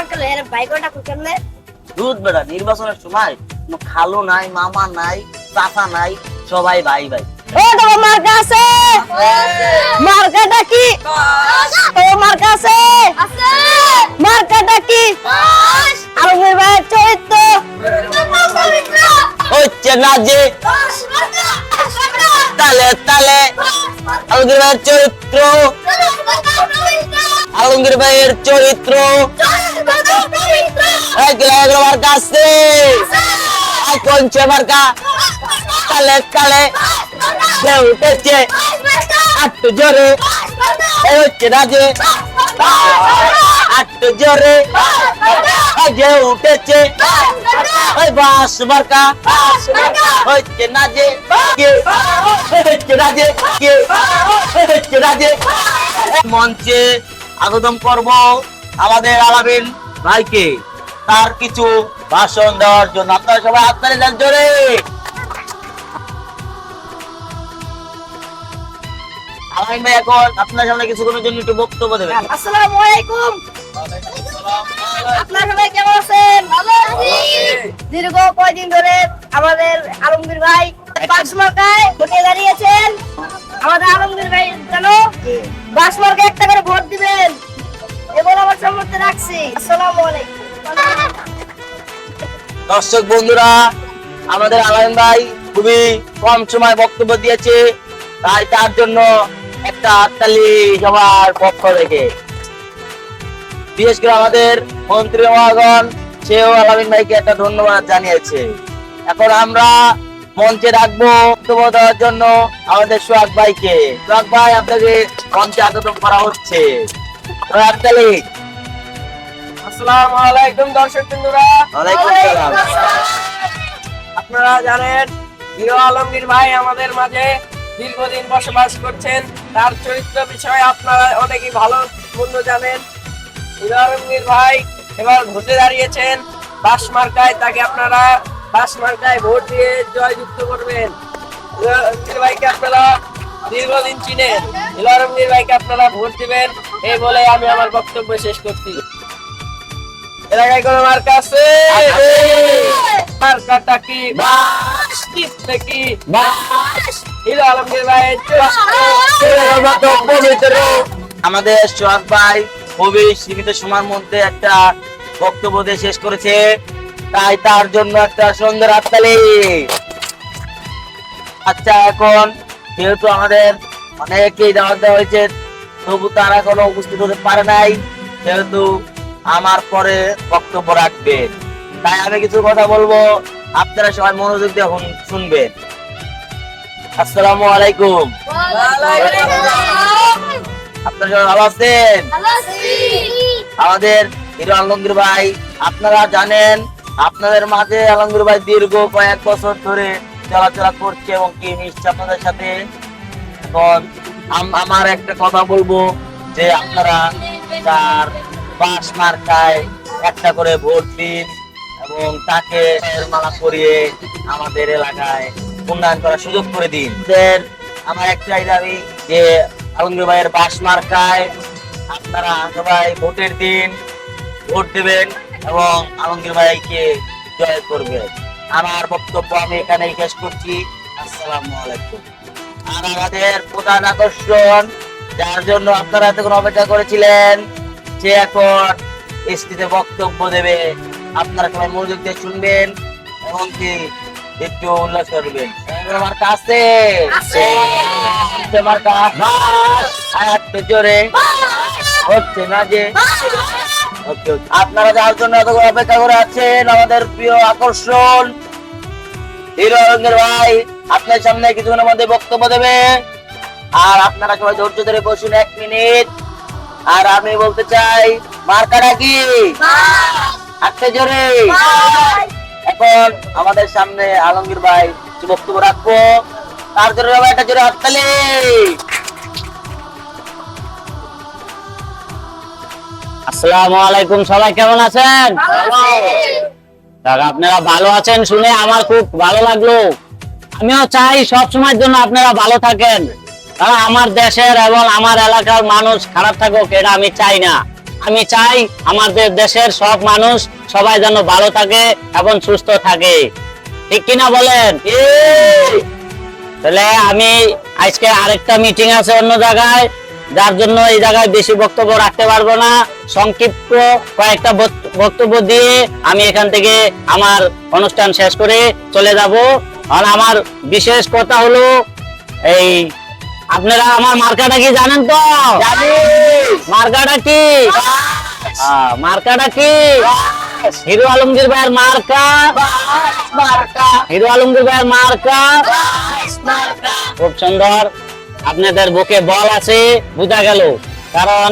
Uncle এর বাইকটা কেমনে? দুধ বেড়া নির্বাচনের সময় খালো নাই মামা নাই চাচা নাই সবাই ভাই ভাই। ও তোমার মার্কা আছে? মার্কাটা কি? ও মার্কা আছে? মার্কাটা কি? ভাইয়ের চরিত্র। হচ্ছে না যে তালে তালে। আলমগীর ভাইয়ের চরিত্র। আলমগীর ভাইয়ের চরিত্র। এক আমার কাছে কঞ্চে মার্কা তালে তালে যে উঠেছে। একটু জোরে। হচ্ছে যে। একটু জোরে। যে উঠেছে। ওই বাস মার্কা হচ্ছে না যে কে? হচ্ছে যে কে? মঞ্চে আগমন করব আমাদের আলামিন ভাইকে। তার কিছু ভাষণ দেওয়ার জন্য। আপনারা সবাই আপনারা যান জোরে! ভাই, এখন আপনার সামনে জন্য একটু বক্তব্য দেবেন। আসসালামু আলাইকুম। আপনারা সবাই কেমন আছেন? ভালো দীর্ঘ কয়দিন ধরে আমাদের আলমগীর ভাই বাস মার্কায় ভোটে দাঁড়িয়েছেন। আমাদের আলমগীর ভাই জানো বাসমর্গায় একটা করে ভোট দিবেন। এবার আমার সম্মতি রাখছি। আসসালামু আলাইকুম। দর্শক বন্ধুরা, আমাদের আলামিন ভাই খুবই কম সময় বক্তব্য দিয়েছে, তাই তার জন্য একটা হাততালি সবার পক্ষ থেকে। বিশেষ করে আমাদের মন্ত্রী মহাগণ সেও আলামিন ভাইকে একটা ধন্যবাদ জানিয়েছে। এখন আমরা মঞ্চে রাখব বক্তব্য দেওয়ার জন্য আমাদের সোহাগ ভাইকে। সোহাগ ভাই আপনাকে মঞ্চে আগতম করা হচ্ছে। হাততালি আসসালামু আলাইকুম দর্শক বন্ধুরা। ওয়ালাইকুম আসসালাম। আপনারা জানেন হিরো আলমগীর ভাই আমাদের মাঝে দীর্ঘদিন বসবাস করছেন। তার চরিত্র বিষয়ে আপনারা অনেকেই ভালো মন্দ জানেন। হিরো আলমগীর ভাই এবার ভোটে দাঁড়িয়েছেন। বাস মার্কায় তাকে আপনারা বাস মার্কায় ভোট দিয়ে জয়যুক্ত করবেন। হিরো আলমগীর ভাইকে আপনারা দীর্ঘদিন চিনেন। হিরো আলমগীর ভাইকে আপনারা ভোট দিবেন এই বলে আমি আমার বক্তব্য শেষ করছি। এলাকায় কোনো মার্কা আছে? মার্কাটা কি? কিসে হিরো আলমগীর ভাই আমাদের সোহাগ ভাই খুবই সীমিত সময়ের মধ্যে একটা বক্তব্য দিয়ে শেষ করেছে। তাই তার জন্য একটা সুন্দর হাততালি। আচ্ছা এখন যেহেতু আমাদের অনেকেই দাওয়াত দেওয়া হয়েছে তবু তারা কোনো উপস্থিত হতে পারে নাই। যেহেতু আমার পরে বক্তব্য রাখবেন তাই আমি কিছু কথা বলব আপনারা সবাই মনোযোগ দিয়ে শুন- শুনবেন। আসসালামু আলাইকুম। আপনারা সবাই ভালো আছেন? আমাদের হিরো আলমগীর ভাই আপনারা জানেন আপনাদের মাঝে আলমগীর ভাই দীর্ঘ কয়েক বছর ধরে চলাচলা করছে এবং কি মিশছে আপনাদের সাথে? এখন আমার একটা কথা বলব যে আপনারা তার বাস মার্কায় একটা করে ভোট দিন এবং তাকে মালা করিয়ে আমাদের এলাকায় উন্নয়ন করার সুযোগ করে দিন। আমার একটাই দাবি যে আলমগীর ভাইয়ের বাস মার্কায় আপনারা সবাই ভোটের দিন ভোট দেবেন এবং আলমগীর ভাইকে জয় করবেন। আমার বক্তব্য আমি এখানেই শেষ করছি। আসসালামু আলাইকুম। আর আমাদের প্রধান আকর্ষণ, যার জন্য আপনারা এতক্ষণ অপেক্ষা করেছিলেন সে এখন এসটিতে বক্তব্য দেবে আপনারা সবাই মনোযোগ দিয়ে শুনবেন এবং কি একটু উল্লাস করবেন। আমার কাছে আমার কাছে জোরে। হচ্ছে না যে। আপনারা যার জন্য এত অপেক্ষা করে আছেন আমাদের প্রিয় আকর্ষণ হিরো রঙের ভাই। আপনার সামনে কিছুক্ষণের মধ্যে বক্তব্য দেবে। আর আপনারা সবাই ধৈর্য ধরে বসুন এক মিনিট। আর আমি বলতে চাই মার্কাটা কি? আটকে জোরে। এখন আমাদের সামনে আলমগীর ভাই কিছু বক্তব্য রাখব। তার জন্য সবাই একটা জোরে হাততালি। আসসালামু আলাইকুম সবাই কেমন আছেন? আপনারা ভালো আছেন শুনে আমার খুব ভালো লাগল। আমিও চাই সব সময়ের জন্য আপনারা ভালো থাকেন। কারণ আমার দেশের এবং আমার এলাকার মানুষ খারাপ থাকুক এটা আমি চাই না। আমি চাই আমাদের দেশের সব মানুষ সবাই যেন ভালো থাকে এবং সুস্থ থাকে। ঠিক কিনা বলেন? তাহলে আমি আজকে আরেকটা মিটিং আছে অন্য জায়গায় যার জন্য এই জায়গায় বেশি বক্তব্য রাখতে পারব না। সংক্ষিপ্ত কয়েকটা বক্ত- বক্তব্য দিয়ে আমি এখান থেকে আমার অনুষ্ঠান শেষ করে চলে যাব। আর আমার বিশেষ কথা হলো এই আপনারা আমার মার্কাটা কি জানেন তো? মার্কাটা কি? মার্কাটা কি? হিরো আলমগীর ভাইয়ের মার্কা। হিরো আলমগীর ভাইয়ের মার্কা। খুব সুন্দর। আপনাদের বুকে বল আছে বোঝা গেল। কারণ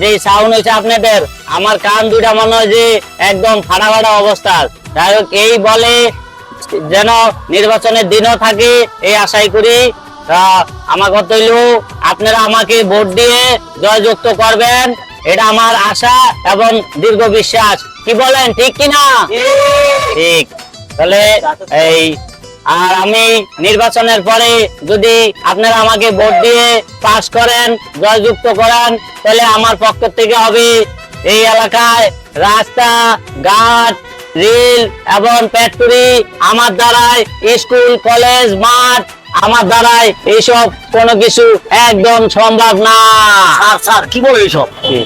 যে সাউন্ড হয়েছে আপনাদের আমার কান দুটা মনে হয় যে একদম ফাটা ফাটা অবস্থা। যাই হোক এই বলে যেন নির্বাচনের দিনও থাকে এই আশাই করি। আমার কথা হইল, আপনারা আমাকে ভোট দিয়ে জয়যুক্ত করবেন, এটা আমার আশা এবং দীর্ঘ বিশ্বাস। কি বলেন, ঠিক কিনা ঠিক। তাহলে এই, আর আমি নির্বাচনের পরে যদি আপনারা আমাকে ভোট দিয়ে পাস করেন, জয়যুক্ত করেন, তাহলে আমার পক্ষ থেকে হবে এই এলাকায় রাস্তা, ঘাট রেল এবং ফ্যাক্টরি আমার দ্বারাই স্কুল কলেজ মাঠ আমার দ্বারাই এইসব কোনো কিছু একদম সম্ভব না। স্যার স্যার কি বলে এইসব? কি?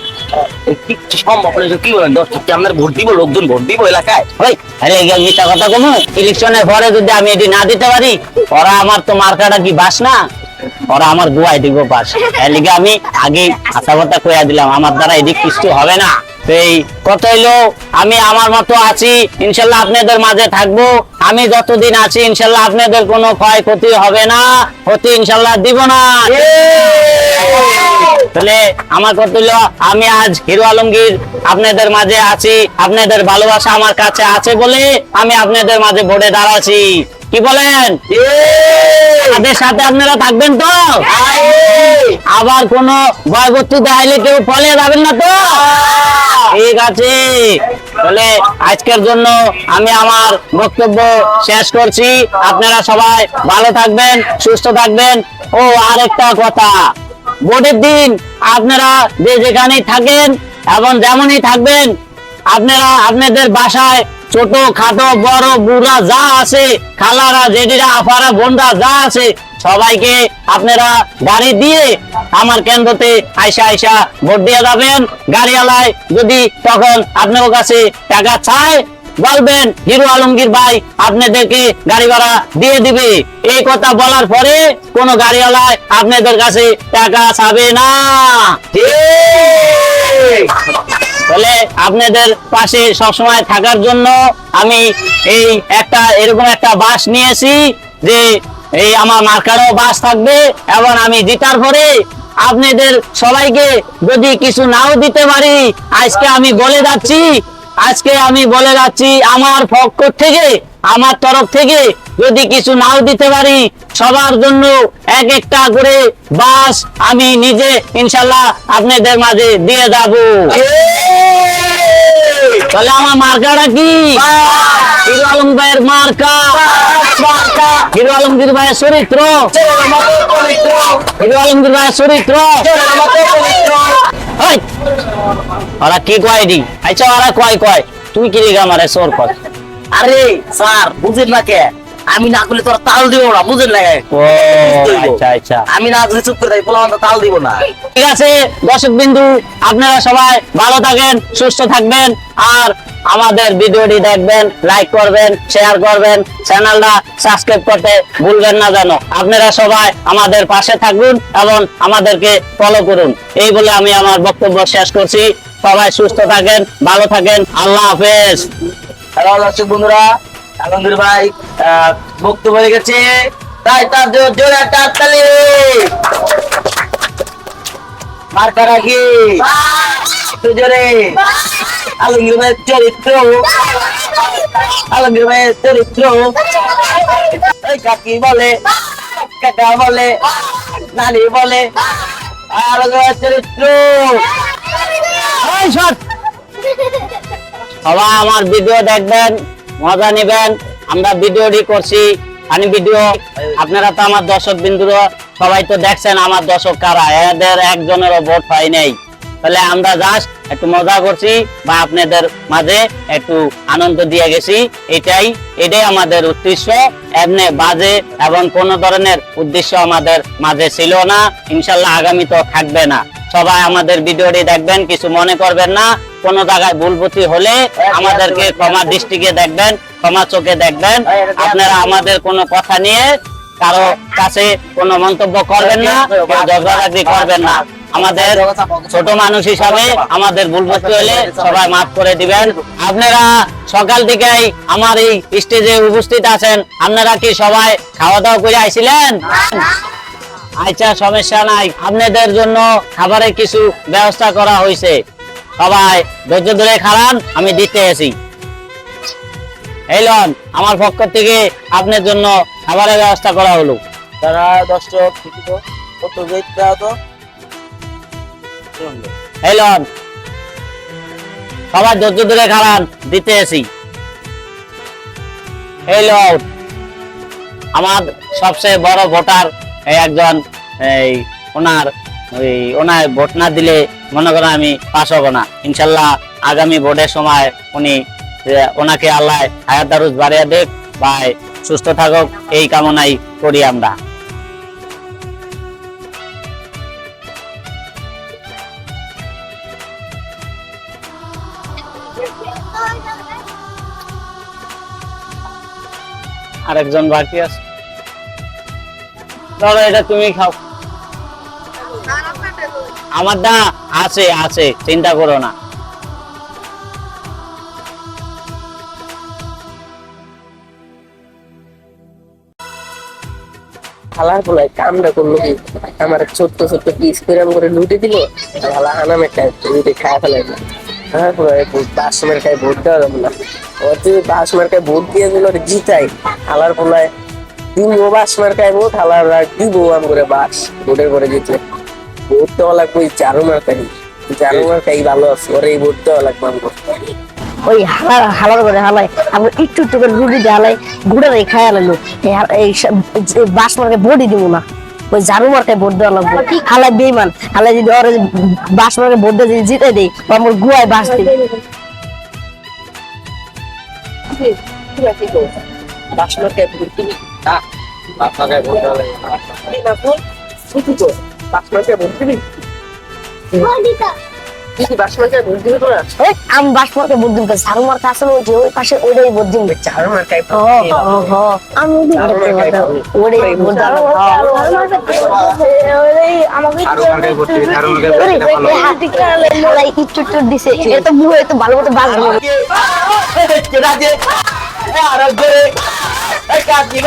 কি সম্ভব না কি বলেন আপনার ভোট দিব লোকজন ভোট দিব এলাকায়? ওই আরে মিথ্যা কথা কমু ইলেকশনের পরে যদি আমি এটি না দিতে পারি ওরা আমার তো মার্কাটা কি বাস না? ওরা আমার গুয়াই দিব বাস। এর লিগে আমি আগে আশা কথা কইয়া দিলাম আমার দ্বারা এদিক কিছু হবে না? এই কথা হইল? আমি আমার মতো আছি, ইনশাল্লাহ আপনাদের মাঝে থাকব। আমি যতদিন আছি, ইনশাল্লাহ আপনাদের কোনো ক্ষয় ক্ষতি হবে না। ক্ষতি ইনশাল্লাহ দিব না। তাহলে আমার হলো আমি আজ হিরো আলমগীর আপনাদের মাঝে আছি আপনাদের ভালোবাসা আমার কাছে আছে বলে আমি আপনাদের মাঝে ভোটে দাঁড়াচ্ছি। কি বলেন? তাদের সাথে আপনারা থাকবেন তো? আবার কোন কেউ ফলে যাবেন না তো? ঠিক আছে। তাহলে আজকের জন্য আমি আমার বক্তব্য শেষ করছি। আপনারা সবাই ভালো থাকবেন সুস্থ থাকবেন। ও আরেকটা কথা। ভোটের দিন আপনারা যে যেখানেই থাকেন এবং যেমনই থাকবেন, আপনারা আপনাদের বাসায় ছোট, খাটো, বড়, বুড়া যা আছে, খালারা জেডিরা আফারা বোনরা যা আছে, সবাইকে আপনারা গাড়ি দিয়ে আমার কেন্দ্রতে আইসা আইসা ভোট দিয়ে যাবেন। গাড়িওয়ালায় যদি তখন আপনার কাছে টাকা চায় বলবেন, হিরো আলমগীর ভাই, আপনাদেরকে গাড়ি ভাড়া দিয়ে দিবে। এই কথা বলার পরে কোন গাড়িওয়ালায় আপনাদের কাছে টাকা চাবে না। তাহলে আপনাদের পাশে সবসময় থাকার জন্য আমি এই একটা, এরকম একটা বাস নিয়েছি যে এই আমার মার্কারও বাস থাকবে এবং আমি জিতার পরে আপনাদের সবাইকে যদি কিছু নাও দিতে পারি, আজকে আমি বলে যাচ্ছি আজকে আমি বলে যাচ্ছি, আমার পক্ষ থেকে, আমার তরফ থেকে যদি কিছু নাও দিতে পারি, সবার জন্য এক একটা করে বাস আমি নিজে ইনশাল্লাহ আপনাদের মাঝে দিয়ে যাব। তাহলে আমার মার্কাটা কি? হিরো আলম ভাইয়ের মার্কা। হিরো আলমগীর ভাইয়ের চরিত্র। হিরো আলমগীর ভাইয়ের চরিত্র। কি কয় দি আচ্ছা কয় কয়। তুই কি মারে সর কর আরে স্যার বুঝেন না কে? আমি না করলে তোরা তাল দিব না বুঝেন না ও আচ্ছা আচ্ছা। আমি না করলে চুপ করে থাকি বললাম তো তাল দিব না। ঠিক আছে দর্শক বিন্দু আপনারা সবাই ভালো থাকেন সুস্থ থাকবেন আর আমাদের ভিডিওটি দেখবেন লাইক করবেন শেয়ার করবেন চ্যানেলটা সাবস্ক্রাইব করতে ভুলবেন না জানো আপনারা সবাই আমাদের পাশে থাকুন এবং আমাদেরকে ফলো করুন। এই বলে আমি আমার বক্তব্য শেষ করছি। সবাই সুস্থ থাকেন, ভালো থাকেন। আল্লাহ হাফেজ। বন্ধুরা। আলমগীর ভাই বক্তব্য রেখেছে তাই তার জোর মার্কা রাখি। জোরে। আলমগীর ভাইয়ের চরিত্র আলমগীর ভাইয়ের চরিত্র এই কাকি বলে কাকা বলে নানি বলে আলমগীর ভাইয়ের চরিত্র সবাই আমার ভিডিও দেখবেন মজা নেবেন আমরা ভিডিওটি করছি ফানি ভিডিও আপনারা তো আমার দর্শক বিন্দুর সবাই তো দেখছেন আমার দর্শক কারা এদের একজনেরও ভোট হয় নাই তাহলে আমরা জাস্ট একটু মজা করছি বা আপনাদের মাঝে একটু আনন্দ দিয়ে গেছি। এটাই এটাই আমাদের উদ্দেশ্য। এমনি বাজে এবং কোন ধরনের উদ্দেশ্য আমাদের মাঝে ছিল না। ইনশাল্লাহ আগামী তো থাকবে না। সবাই আমাদের ভিডিওটি দেখবেন, কিছু মনে করবেন না। কোন জায়গায় ভুল ত্রুটি হলে আমাদেরকে ক্ষমা দৃষ্টিকে দেখবেন, ক্ষমা চোখে দেখবেন। আপনারা আমাদের কোনো কথা নিয়ে কারও কাছে কোনো মন্তব্য করবেন না ঝগড়াঝাটি করবেন না। আমাদের ছোট মানুষ হিসাবে আমাদের ভুল বুঝতে হলে সবাই মাফ করে দিবেন। আপনারা সকাল থেকেই আমার এই স্টেজে উপস্থিত আছেন। আপনারা কি সবাই খাওয়া দাওয়া করে আইছিলেন? আচ্ছা সমস্যা নাই। আপনাদের জন্য খাবারের কিছু ব্যবস্থা করা হয়েছে। সবাই ধৈর্য ধরে খারান আমি দিতে আছি এই আমার পক্ষ থেকে আপনার জন্য খাবারের ব্যবস্থা করা হলো। তারা দর্শক গেটটা তো সবাই ধৈর্য ধরে খারান দিতে আমার সবচেয়ে বড় ভোটার একজন, এই ওনার ওই ভোট না দিলে মনে করেন আমি পাস হব না। ইনশাল্লাহ আগামী ভোটের সময় উনি ওনাকে আল্লাহ হায়াত দারুজ বাড়িয়ে দেখ ভাই, সুস্থ থাকুক, এই কামনাই করি আমরা। আরেকজন বাকি আছে। ধরো এটা তুমি খাও। আমার না আছে আছে, চিন্তা করো না। খালার বলাই কামটা করল কি? আমার ছোট্ট ছোট্ট পিস করে লুটে দিল? খালা আনাম একটা লুটে খায় ফেলে তারপরে বাস ভোট দেওয়া যাবে না। ও তুই বাস ভোট দিয়ে দিল জিতাই খালার পোলায় তুই ও বাস মার্কায় ভোট খালার দিব আম করে বাস ভোটের পরে জিতলে। ভোট দেওয়া লাগবে ওই চারু মার্কাই চারু ভালো আছে, ওর এই ভোট দেওয়া লাগবে আমাকে ওই হালার হালার করে হালাই আমরা একটু একটু করে রুটি দিয়ে হালাই ঘুরে রেখে খাই আলাইলো এই বাস মার্কে ভোটই দিব না। ওই ঝাড়ু মার্কে ভোট দেওয়া লাগবে। হালাই বেইমান? হালাই যদি ওর বাস মার্কে ভোট দিয়ে যদি জিতে দেই ও আমার গুয়ায় বাস দিই বাস মার্কায় ভোট দিবি? না। বাস মার্কায় ভোট দেওয়া লাগবে বাস মার্কায় ভোট দিবি? কি আমি বাস মার্কে ভোট ঝাড়ু মার্কে আসলে ওই যে ওই পাশে ওইটাই আমি ওই ঝাড়ু ভোট দিবি। ওইটাই ভোট দেওয়া লাগবে। একটু একটু দিছে এটা বুড়ো এত ভালো মতো আরও কি